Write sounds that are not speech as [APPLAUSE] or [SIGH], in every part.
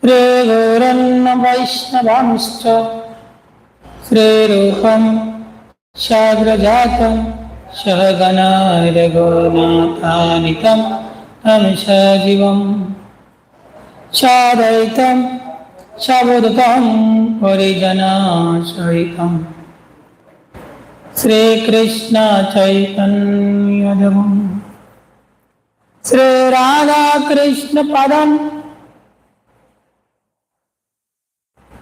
श्रीगुरन्न वैष्णवांश्च श्रीरूपं साग्रजातं सहगणारघुनाथानितं तं सजीवम् सादयितं सबुदतं परिजनासहितं श्रीकृष्णचैतन्यदेवम् श्रीराधाकृष्णपदम्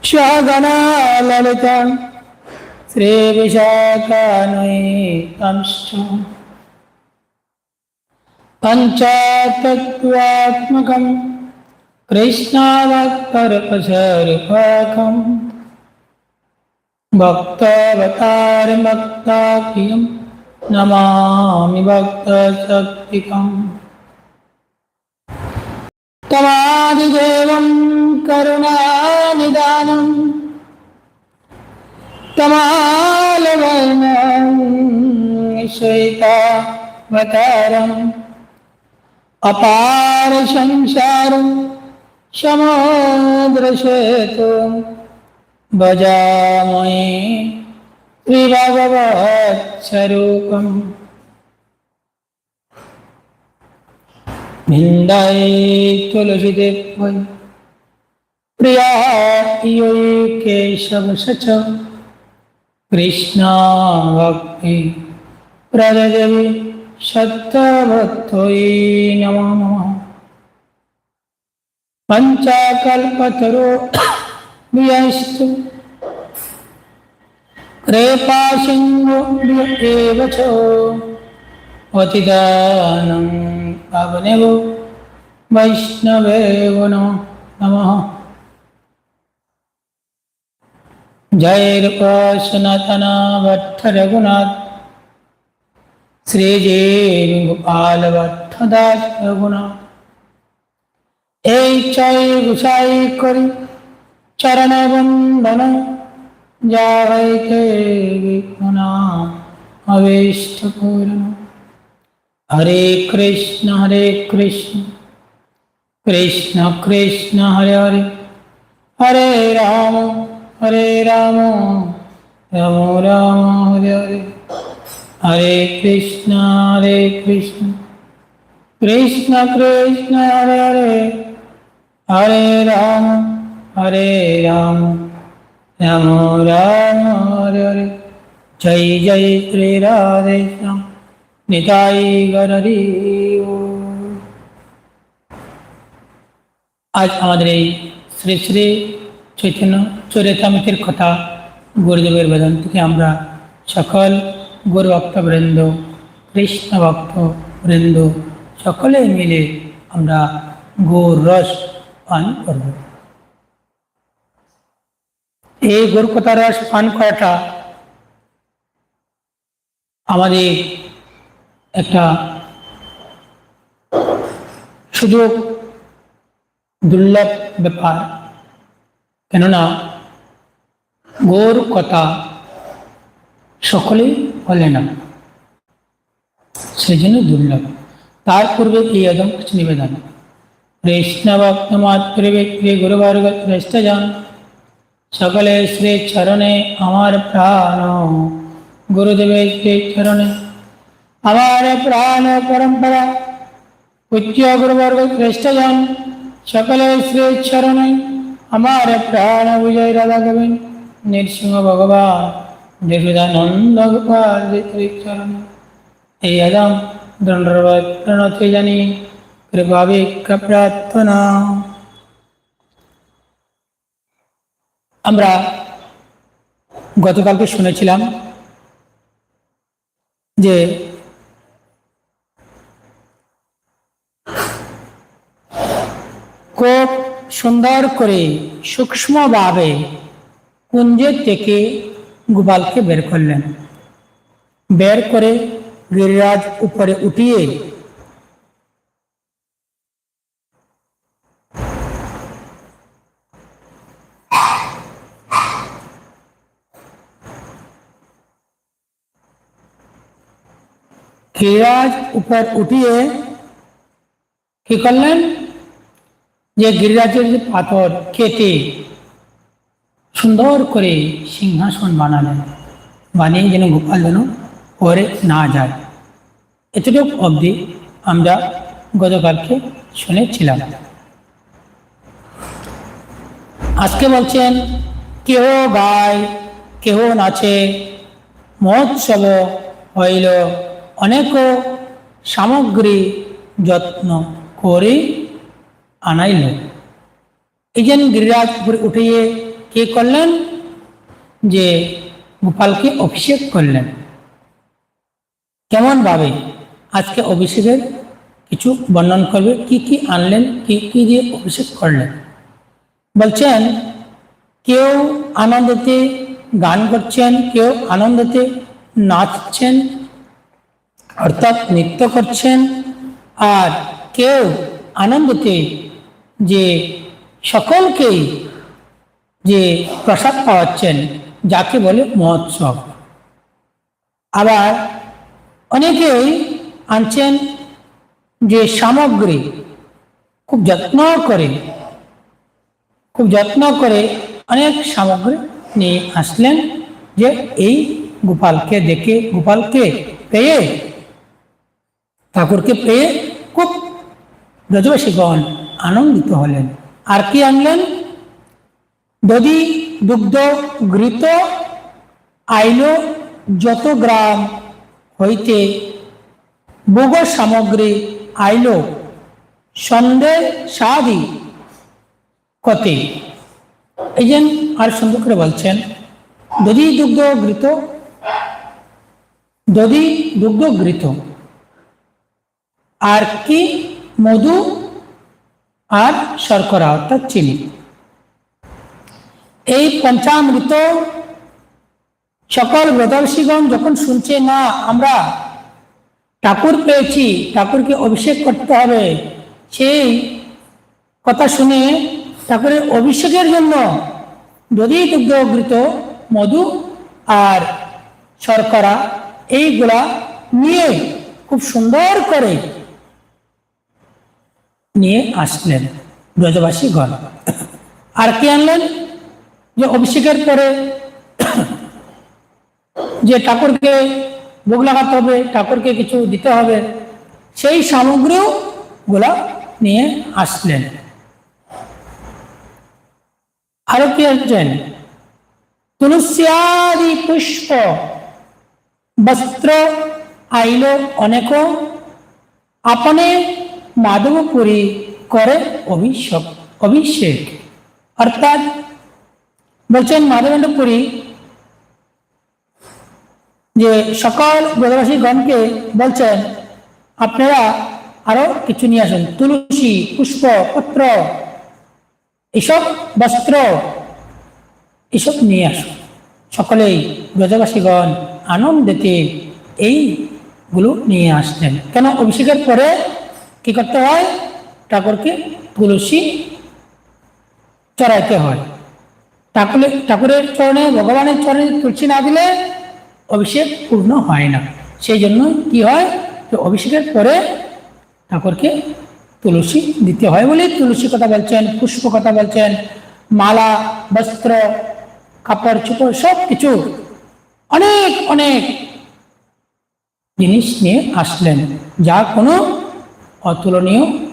स्वगणा ललितं श्रीविशाखानयितंश्च पञ्चतत्त्वात्मकं कृष्णावक्तर्पशरुपकम् भक्तावतारमक्ताख्यं नमामि भक्तशक्तिकम् तमादिदेवं കരുണാനിദാനം. തമാലവർണൈശൈതാവതാരം അപാര സംസാരം ശമോദ്രശേതു ഭജാമയേ ശ്രീഭഗവത്സരൂപം നിന്ദൈ തുലസിദേവ് तुलसीदेव वै प्रिया यो केशव सच कृष्णा भक्ति प्रददेवी सत्यभक्तये नमो नमः पञ्चाकल्पतरो व्यस्तु कृपासिंहो एव च पतिदानं पावनेव वैष्णवेव नमो भट्ट दास रघुनाथ এই চাই গুছাই করি চরণ বন্দন যা হইতে বিঘ্না অবেষ্ট পূর্ণ হরে কৃষ্ণ হরে কৃষ্ণ কৃষ্ণ কৃষ্ণ হরে হরে হরে রাম হরে রাম রাম রাম হরে হরে হরে কৃষ্ণ হরে কৃষ্ণ কৃষ্ণ কৃষ্ণ হরে হরে হরে রাম হরে রাম রাম রাম হরে হরে জয় জয় শ্রী রাধে শ্যাম নিতাই গরি আজ আমাদের এই শ্রী শ্রী চৈতন্য চরিতামিতির কথা গুরুদেবের বেদন থেকে আমরা সকল গুরু ভক্তবৃন্দ কৃষ্ণ ভক্ত বৃন্দ সকলে মিলে আমরা গৌর রস পান করব। এই গরুকথা রস পান করাটা আমাদের একটা সুযোগ, দুর্লভ ব্যাপার। কেননা গৌর কথা সকলেই বলে না। সেই জন্য দুর্লভ। তার পূর্বে এই কিছু নিবেদন। বৈষ্ণভক্ত মাত্রে ব্যক্তি গুরুবর্গ শ্রেষ্ঠ যান সকলে শ্রী চরণে আমার প্রাণ। গুরুদেবের শ্রী চরণে আমার প্রাণ পরম্পরা। উচ্চ গুরুবর্গ শ্রেষ্ঠ যান সকলে শ্রী চরণে আমার প্রাণ বিজয় রাধা গোবিন্দ, নৃসিংহ ভগবান নির্বিধানন্দ গোপাল চরণে এই আদম দণ্ডবাদ প্রণতি জানি কৃপাভিক্ষা প্রার্থনা। আমরা গতকালকে শুনেছিলাম যে খুব সুন্দর করে সূক্ষ্মভাবে কুঞ্জের থেকে গোপালকে বের করলেন। বের করে গিরিরাজ উপরে উঠিয়ে গিরিরাজ উপর উঠিয়ে কি করলেন? যে গিরিরাজের যে পাথর কেটে সুন্দর করে সিংহাসন বানালেন, বানিয়ে যেন গোপাল যেন পরে না যায়। এতটুকু অবধি আমরা গতকালকে শুনেছিলাম। আজকে বলছেন, কেহ গায়, কেহ নাচে, মহোৎসব হইল, অনেক সামগ্রী যত্ন করে আনাইল এই যেন গিরিরাজ উপরে উঠিয়ে কে করলেন? যে গোপালকে অভিষেক করলেন। কেমন ভাবে? আজকে অভিষেকের কিছু বর্ণন করবে। কি কি আনলেন? কি কি দিয়ে অভিষেক করলেন? বলছেন, কেউ আনন্দতে গান করছেন, কেউ আনন্দতে নাচছেন, অর্থাৎ নৃত্য করছেন, আর কেউ আনন্দতে যে সকলকেই যে প্রসাদ পাওয়াচ্ছেন, যাকে বলে মহোৎসব। আবার অনেকেই আনছেন যে সামগ্রী খুব যত্ন করে, খুব যত্ন করে অনেক সামগ্রী নিয়ে আসলেন যে এই গোপালকে দেখে, গোপালকে পেয়ে, ঠাকুরকে পেয়ে খুব ব্রজবাসীগণ আনন্দিত হলেন। আর কি আনলেন? দধি দুগ্ধ ঘৃত আইল যত গ্রাম হইতে ভোগ সামগ্রী আইল সন্দেহ সাদি কতে। এই যে আর সুন্দর করে বলছেন দধি দুগ্ধ ঘৃত দধি দুগ্ধ ঘৃত, আর কি মধু আর শর্করা, অর্থাৎ চিনি। এই পঞ্চামৃত সকল ব্রতর্ষিগণ যখন শুনছে, না, আমরা ঠাকুর পেয়েছি, ঠাকুরকে অভিষেক করতে হবে, সেই কথা শুনে ঠাকুরের অভিষেকের জন্য দধি দুগ্ধঘৃত মধু আর শর্করা, এইগুলা নিয়ে খুব সুন্দর করে নিয়ে আসলেন ব্রজবাসীগণ। আর কি আনলেন? যে অভিষেকের পরে যে ঠাকুরকে ভোগ লাগাতে হবে, ঠাকুরকে কিছু দিতে হবে, সেই সামগ্রীও গুলা নিয়ে আসলেন। আরও কি আসছেন তুলসিয়াদি পুষ্প। বস্ত্র আইল অনেক আপনে মাধবপুরী করে অভিষেক অভিষেক। অর্থাৎ বলছেন মাধবেন্দ্রপুরী যে সকল ব্রজবাসী গণকে বলছেন, আপনারা আরও কিছু নিয়ে আসেন। তুলসী, পুষ্প, পত্র, এসব বস্ত্র, এসব নিয়ে আসুন। সকলেই ব্রজবাসীগণ আনন্দেতে এইগুলো নিয়ে আসলেন। কেন অভিষেকের পরে কি করতে হয়? ঠাকুরকে তুলসী চড়াইতে হয়। ঠাকুরের ঠাকুরের চরণে, ভগবানের চরণে তুলসী না দিলে অভিষেক পূর্ণ হয় না। সেই জন্য কি হয়? যে অভিষেকের পরে ঠাকুরকে তুলসী দিতে হয় বলে তুলসী কথা বলছেন, পুষ্প কথা বলছেন, মালা, বস্ত্র, কাপড়, চোপড় সব কিছু অনেক অনেক জিনিস নিয়ে আসলেন। যা কোনো অতুলনীয়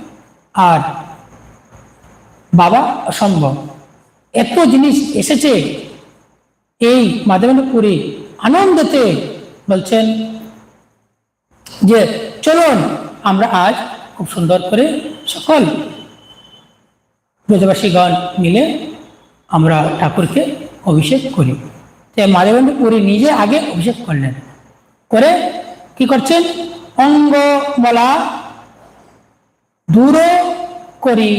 আর বাবা অসম্ভব। এত জিনিস এসেছে এই মাধবেন্দ্রপুরী আনন্দতে বলছেন যে, চলুন, আমরা আজ খুব সুন্দর করে সকল ব্রজবাসীগণ মিলে আমরা ঠাকুরকে অভিষেক করি। তো মাধবেন্দ্র নিজে আগে অভিষেক করলেন। করে কি করছেন? অঙ্গ বলা দূর করি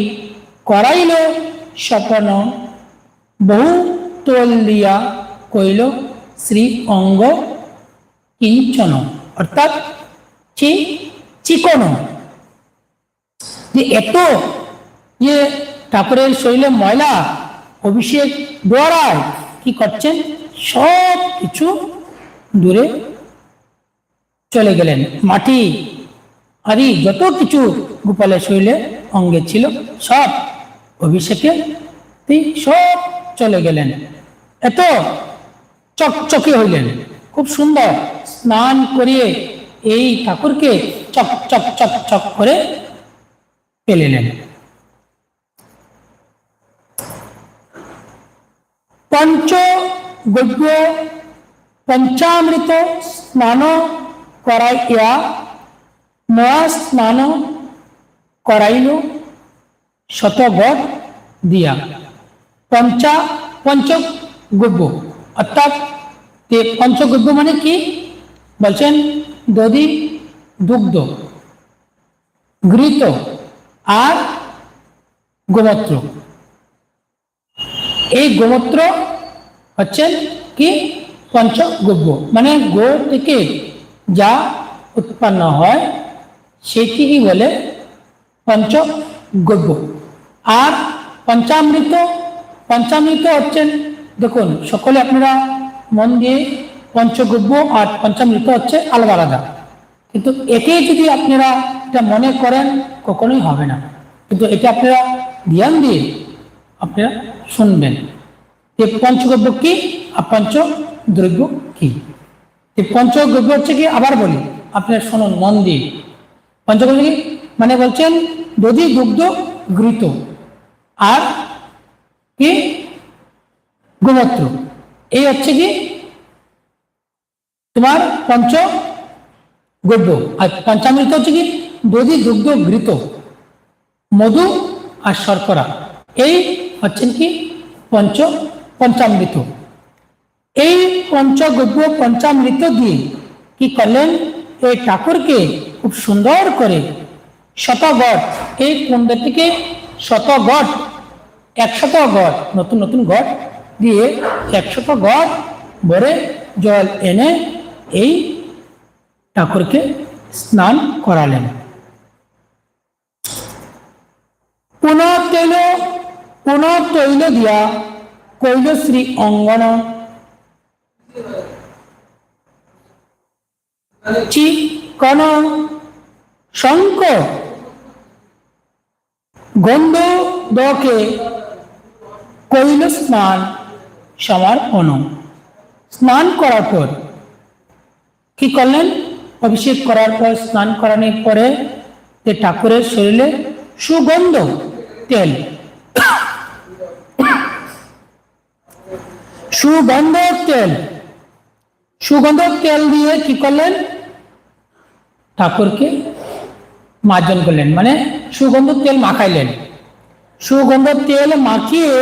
করাইল স্বপন। বহু তোল দিয়া কইল, শ্রী অঙ্গ কিঞ্চন। অর্থাৎ চি চিকন। যে এত যে ঠাকুরের শরীরে ময়লা, অভিষেক দ্বারায় কি করছেন? সব কিছু দূরে চলে গেলেন। মাটি আদি যত কিছু গোপালের শরীরে অঙ্গে ছিল, সব অভিষেকে সব চলে গেলেন। এত চকচকে হইলেন। খুব সুন্দর স্নান করিয়ে এই ঠাকুরকে চক চক চক চক করে পেলেলেন। পঞ্চ গব্য পঞ্চামৃত স্নান করাইয়া স্নান করাইল শতগড় দিয়া। পঞ্চা পঞ্চগব্য অর্থাৎ তে পঞ্চগব্য মানে কি? বলছেন দধি, দুগ্ধ, ঘৃত আর গোমূত্র। এই গোমূত্র হচ্ছেন কি? পঞ্চগব্য মানে গো থেকে যা উৎপন্ন হয় সেটিই বলে পঞ্চগব্য। আর পঞ্চামৃত পঞ্চামৃত হচ্ছেন দেখুন, সকলে আপনারা মন দিয়ে পঞ্চগব্য আর পঞ্চামৃত হচ্ছে আলাদা আলাদা। কিন্তু একে যদি আপনারা এটা মনে করেন, কখনোই হবে না। কিন্তু এটা আপনারা ধ্যান দিয়ে আপনারা শুনবেন যে পঞ্চগব্য কি আর পঞ্চ দ্রব্য কি। এই পঞ্চগব্য হচ্ছে কি, আবার বলি, আপনারা শুনুন মন দিয়ে। কি? মানে বলছেন দধি দুগ্ধ ঘৃত আর কি? গোমূত্র। এই হচ্ছে কি? তোমার পঞ্চ গব্য আর পঞ্চামৃত হচ্ছে কি? দধি দুগ্ধ ঘৃত মধু আর শর্করা। এই হচ্ছেন কি? পঞ্চ, পঞ্চামৃত। এই পঞ্চগব্য, পঞ্চামৃত দিয়ে কি করলেন? এই ঠাকুরকে খুব সুন্দর করে শতগড়। এই কুণ্ড থেকে শতগড় একশত গড় নতুন নতুন গড় দিয়ে একশত গড় ভরে জল এনে এই ঠাকুরকে স্নান করালেন। পুনঃ তৈল পুনঃ তৈল দিয়া কৈল শ্রী অঙ্গন চিকন শঙ্ক গন্ধ দকে কৈল স্নান সমর্পণ স্নান করার পর কি করলেন? অভিষেক করার পর, স্নান করানোর পরে যে ঠাকুরের শরীরে সুগন্ধ, তেল। সুগন্ধ তেল। সুগন্ধ, তেল দিয়ে কি করলেন? ঠাকুরকে মার্জন করলেন। মানে সুগন্ধ তেল মাখাইলেন। সুগন্ধ তেল মাখিয়ে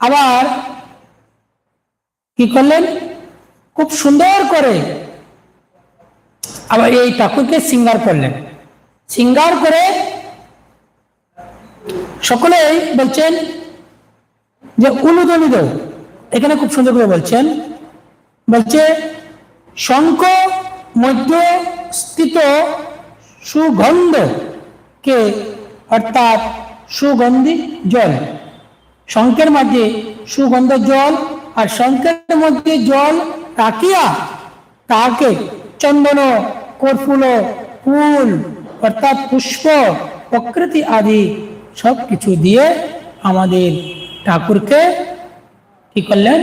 আবার কি করলেন? খুব সুন্দর করে আবার এই ঠাকুরকে সিঙ্গার করলেন। সিঙ্গার করে সকলেই বলছেন যে উলুদলিদ এখানে খুব সুন্দর করে বলছেন। বলছে, শঙ্খ মধ্যে স্থিত সুগন্ধ কে অর্থাৎ সুগন্ধি জল। শঙ্কের মধ্যে সুগন্ধ জল আর শঙ্কের মধ্যে জল রাখিয়া তাকে চন্দন কর্পুল ফুল অর্থাৎ পুষ্প, প্রকৃতি আদি সব কিছু দিয়ে আমাদের ঠাকুরকে কি করলেন?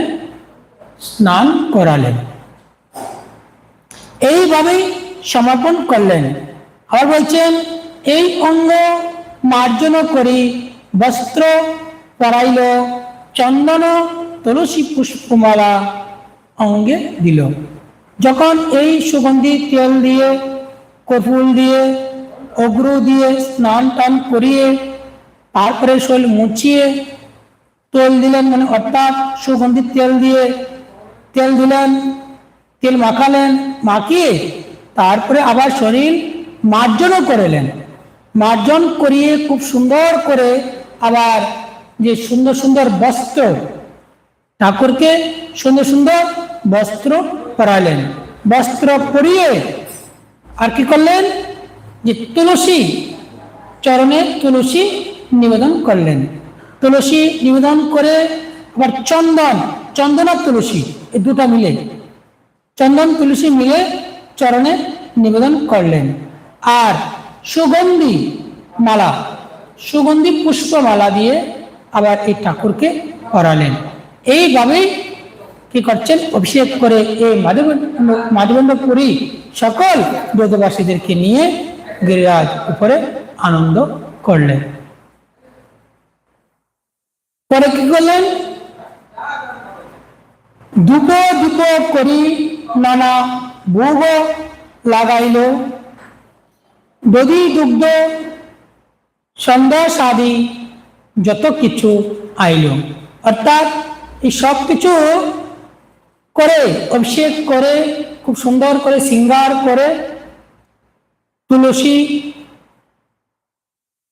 স্নান করালেন। এইভাবেই সমর্পণ করলেন। আবার বলছেন, এই অঙ্গ মার্জন করি, বস্ত্র পরাইল, চন্দন, তুলসী পুষ্পমালা অঙ্গে দিল। যখন এই সুগন্ধি তেল দিয়ে কপুল দিয়ে, অগ্র দিয়ে স্নান টান করিয়ে, তারপরে শরীর মুছিয়ে তেল দিলেন মানে অর্থাৎ সুগন্ধি তেল দিয়ে তেল দিলেন, তেল মাখালেন, মাখিয়ে তারপরে আবার শরীর মার্জনও করলেন। মার্জন করিয়ে খুব সুন্দর করে আবার যে সুন্দর সুন্দর বস্ত্র, ঠাকুরকে সুন্দর সুন্দর বস্ত্র পরালেন। বস্ত্র পরিয়ে আর কি করলেন? যে তুলসী চরণে তুলসী নিবেদন করলেন। তুলসী নিবেদন করে আবার চন্দন চন্দন আর তুলসী, এই দুটা মিলে। চন্দন, তুলসী মিলে চরণে নিবেদন করলেন। আর সুগন্ধি মালা, সুগন্ধি পুষ্পমালা দিয়ে আবার এই ঠাকুরকে করালেন এইভাবেই কি করছেন? অভিষেক করে এই মাধব মাধবেন্দ্রপুরী সকল ব্রতবাসীদেরকে নিয়ে গিরিরাজ উপরে আনন্দ করলেন। পরে কি করলেন? ধূপ ধূপ করি নানা ভোগ লাগাইল। দধি দুগ্ধ, সন্দেশ আদি যত কিছু আইল, অর্থাৎ এই সব কিছু করে, অভিষেক করে, খুব সুন্দর করে শৃঙ্গার করে, তুলসী,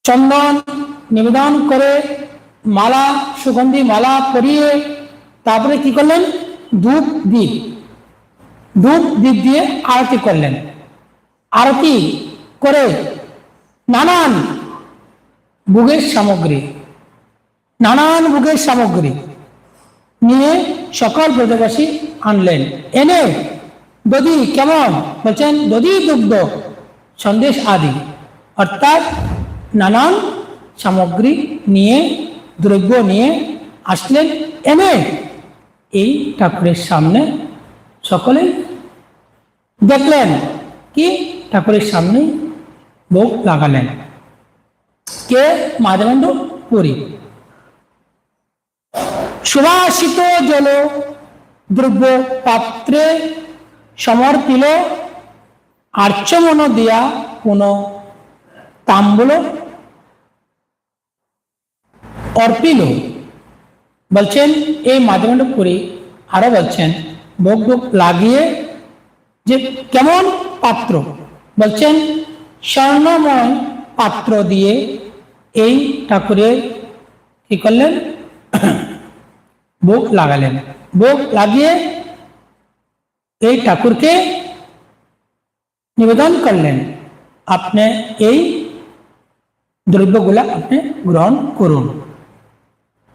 চন্দন নিবেদন করে, মালা, সুগন্ধি মালা পরিয়ে, তারপরে কি করলেন? ধূপ দ্বীপ ধূপ দ্বীপ দিয়ে আরতি করলেন। আরতি করে নানান ভোগের সামগ্রী, নানান ভোগের সামগ্রী নিয়ে সকল ব্রজবাসী আনলেন। এনে দদি কেমন বলছেন? দধি, দুগ্ধ, সন্দেশ আদি। অর্থাৎ নানান সামগ্রী নিয়ে, দ্রব্য নিয়ে আসলেন। এনে এই ঠাকুরের সামনে সকলেই দেখলেন? কি? ঠাকুরের সামনে ভোগ লাগালেন। কে? মাধবেন্দ্র পুরী। সুভাষিত জল দ্রব্য পাত্রে সমর্পিল আর্চমন দিয়া কোন তাম্বুল অর্পিল। বলছেন, এই মাধবেন্দ্র পুরী আরও বলছেন ভোগ লাগিয়ে যে কেমন পাত্র? বলছেন, স্বর্ণময় পাত্র দিয়ে এই ঠাকুরের কি করলেন? [CLEARS THROAT] ভোগ লাগালেন। ভোগ লাগিয়ে এই ঠাকুরকে নিবেদন করলেন। আপনি এই দ্রব্যগুলা আপনি গ্রহণ করুন।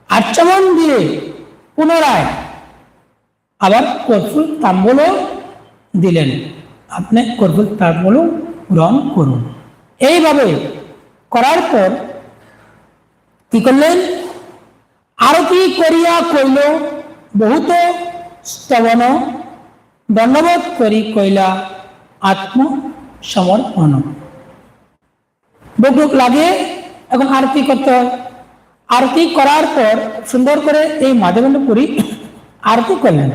আচমন দিয়ে পুনরায় আবার কর্ফুল তাম্বলও দিলেন। আপনি কর্ফুল তাম্বলও গ্রহণ করুন। এইভাবে করার পর কি করলেন? আরতি করিয়া কইল? বহুত স্তবন দণ্ডবোধ করি কইলা, আত্মসমর্পণ। বুক লাগে, এখন আরতি করতে হয়। আরতি করার পর সুন্দর করে এই মাধবেন্দ্র পুরী আরতি করলেন।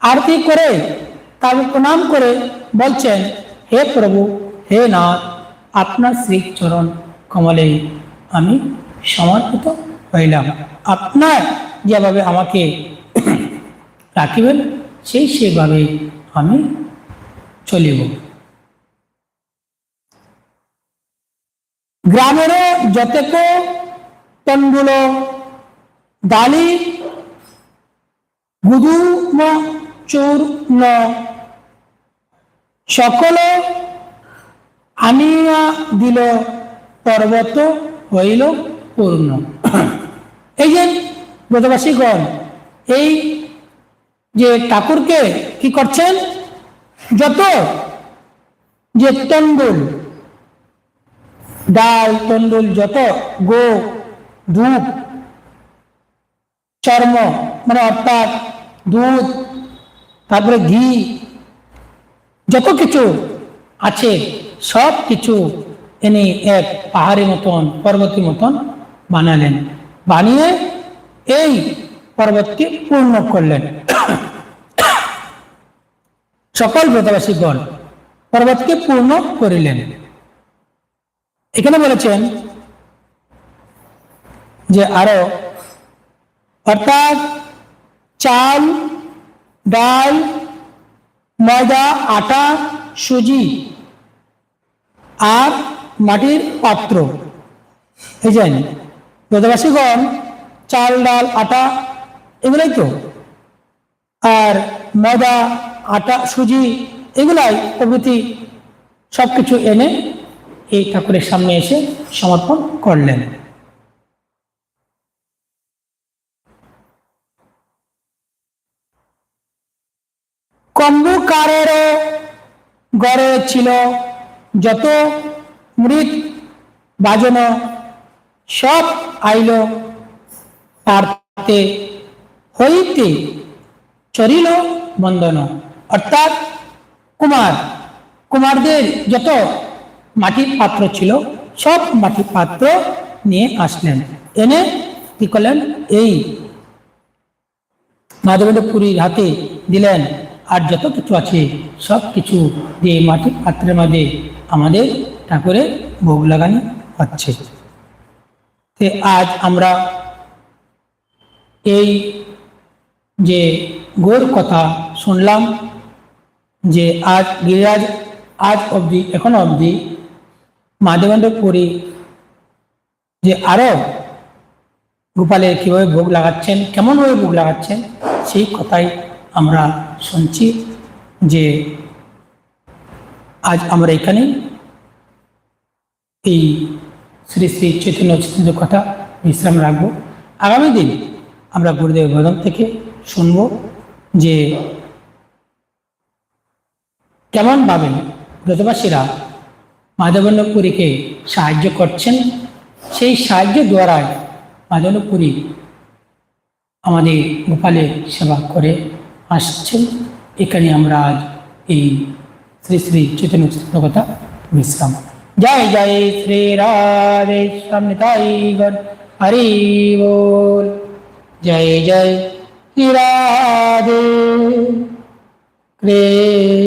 আরতি করে তার প্রণাম করে বলছেন, হে প্রভু, হে নাথ, আপনার শ্রীচরণ কমলে আমি সমর্পিত হইলাম। আপনার যেভাবে আমাকে [CLEARS THROAT] রাখিবেন, সেই সেভাবে আমি চলিব। গ্রামের যতেক তণ্ডুল, ডালি, গুদুম, চূর্ণ সকল আনিয়া দিল পর্বত হইল পূর্ণ। এই যে ব্রতবাসীগণ, এই যে ঠাকুরকে কি করছেন? যত যে তন্ডুল ডাল তন্ডুল যত গো ধূপ, চর্ম মানে অর্থাৎ দুধ, তারপরে ঘি যত কিছু আছে, সব কিছু এনে এক পাহাড়ি মতন পর্বতী মতন বানালেন। বানিয়ে এই পর্বতকে পূর্ণ করলেন। সকল ব্রতবাসীগণ পর্বতকে পূর্ণ করিলেন। এখানে বলেছেন যে আরও, অর্থাৎ চাল, ডাল ময়দা, আটা, সুজি আর মাটির পাত্র। এই যে ব্রতবাসীগণ চাল, ডাল, আটা, এগুলাই তো? আর ময়দা, আটা, সুজি, এগুলাই প্রভৃতি সব কিছু এনে এই ঠাকুরের সামনে এসে সমর্পণ করলেন। কম্বুকারেরও গড়ে ছিল যত মৃত বাজন, সব আইল পার্থে হইতে চরিল বন্দন। অর্থাৎ কুমার, কুমারদের যত মাটির পাত্র ছিল, সব মাটির পাত্র নিয়ে আসলেন। এনে কি করলেন? এই মাধবেন্দ্র হাতে দিলেন আর যত কিছু আছে, সব কিছু দিয়ে মাটির পাত্রের মধ্যে আমাদের ঠাকুরের ভোগ লাগানো হচ্ছে। আজ আমরা এই যে গোর কথা শুনলাম যে আজ গিরিরাজ আজ অবধি, এখনও অবধি মাধবেন্দ্র পুরী যে আরও গোপালের কীভাবে ভোগ লাগাচ্ছেন, কেমনভাবে ভোগ লাগাচ্ছেন, সেই কথাই আমরা শুনছি যে আজ আমরা এখানে এই শ্রী শ্রী চৈতন্য চৈতন্য কথা বিশ্রাম রাখব। আগামী দিন আমরা গুরুদেব ভজন থেকে শুনব যে কেমনভাবে ব্রতবাসীরা মাধবেন্দ্রপুরীকে সাহায্য করছেন, সেই সাহায্য দ্বারাই মাধবেন্দ্রপুরী আমাদের গোপালের সেবা করে আসছেন এখানে আমরা আজ এই শ্রী শ্রী চৈতন্য চৈতন্য কথা বিশ্রাম জয় জয় শ্রী রাধে সামনে হরি বল জয় জয় শ্রী রাধে কৃষ্ণ